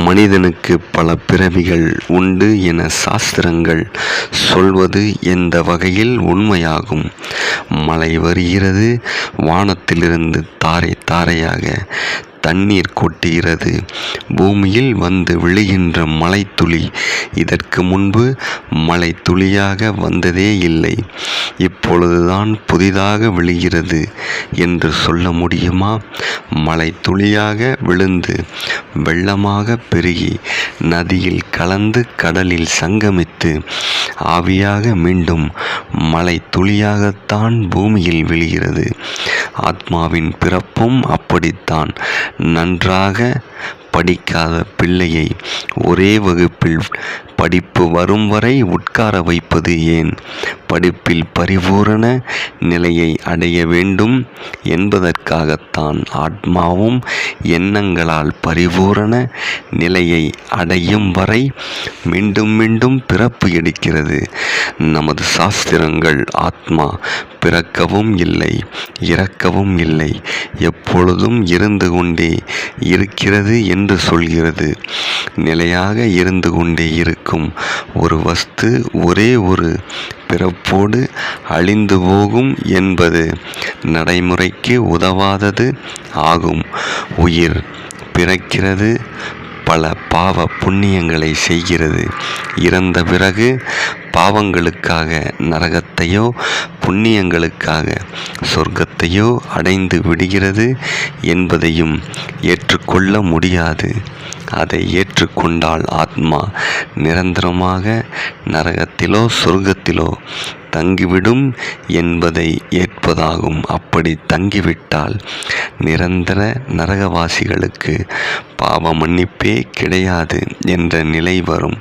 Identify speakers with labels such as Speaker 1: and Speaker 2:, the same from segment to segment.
Speaker 1: மனிதனுக்கு பல பிறவிகள் உண்டு என சாஸ்திரங்கள் சொல்வது எந்த வகையில் உண்மையாகும்? மழை வருகிறது வானத்திலிருந்து தாரை தாரையாக தண்ணீர் கொட்டுகிறது. பூமியில் வந்து விழுகின்ற மழைத்துளி இதற்கு முன்பு மழை துளியாக வந்ததே இல்லை. இப்பொழுதுதான் புதிதாக விழுகிறது. என்று சொல்ல முடியுமா? மழை துளியாக விழுந்து வெள்ளமாக பெருகி நதியில் கலந்து கடலில் சங்கமித்து ஆவியாக மீண்டும் மழை துளியாகத்தான் பூமியில் விழுகிறது. ஆத்மாவின் பிறப்பும் அப்படித்தான். நன்றாக படிக்காத பிள்ளையை ஒரே வகுப்பில் படிப்பு வரும் வரை உட்கார வைப்பது ஏன்? படிப்பில் பரிபூரண நிலையை அடைய வேண்டும் என்பதற்காகத்தான் ஆத்மாவும் எண்ணங்களால் பரிபூரண நிலையை அடையும் வரை மீண்டும் மீண்டும் பிறப்பு எடுக்கிறது. நமது சாஸ்திரங்கள் ஆத்மா பிறக்கவும் இல்லை இறக்கவும் இல்லை எப்பொழுதும் இருந்து கொண்டே இருக்கிறது என்று சொல்கிறது. நிலையாக இருந்து கொண்டே இருக்கும் ஒரு வஸ்து ஒரே ஒரு பிறப்போடு அழிந்து போகும் என்பது நடைமுறைக்கு உதவாதது ஆகும். உயிர் பிறக்கிறது பல பாவ புண்ணியங்களை செய்கிறது. இறந்த பிறகு பாவங்களுக்காக நரகத்தையோ புண்ணியங்களுக்காக சொர்க்கத்தையோ அடைந்து விடுகிறது என்பதையும் ஏற்றுக்கொள்ள முடியாது. அதை ஏற்றுக்கொண்டால் ஆத்மா நிரந்தரமாக நரகத்திலோ சொர்க்கத்திலோ தங்கிவிடும் என்பதை இருப்பதாகும். அப்படி தங்கிவிட்டால் நிரந்தர நரகவாசிகளுக்கு பாவ மன்னிப்பே கிடையாது என்ற நிலை வரும்.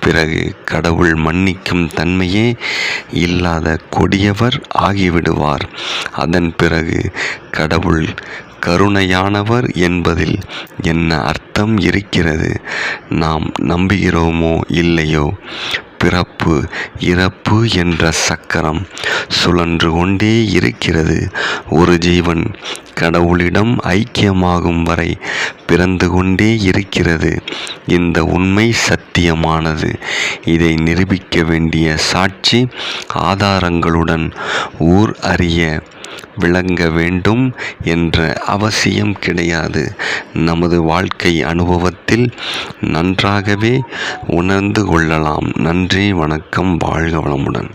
Speaker 1: பிறகு கடவுள் மன்னிக்கும் தன்மையே இல்லாத கொடியவர் ஆகிவிடுவார். அதன் பிறகு கடவுள் கருணையானவர் என்பதில் என்ன அர்த்தம் இருக்கிறது? நாம் நம்புகிறோமோ இல்லையோ? பிறப்பு இறப்பு என்ற சக்கரம் சுழன்று கொண்டே இருக்கிறது. ஒரு ஜீவன் கடவுளிடம் ஐக்கியமாகும் வரை பிறந்து கொண்டே இருக்கிறது. இந்த உண்மை சத்தியமானது. இதை நிரூபிக்க வேண்டிய சாட்சி ஆதாரங்களுடன் ஊர் அறிய விளங்க வேண்டும் என்ற அவசியம் கிடையாது. நமது வாழ்க்கை அனுபவத்தில் நன்றாகவே உணர்ந்து கொள்ளலாம். நன்றி வணக்கம் வாழ்க வளமுடன்.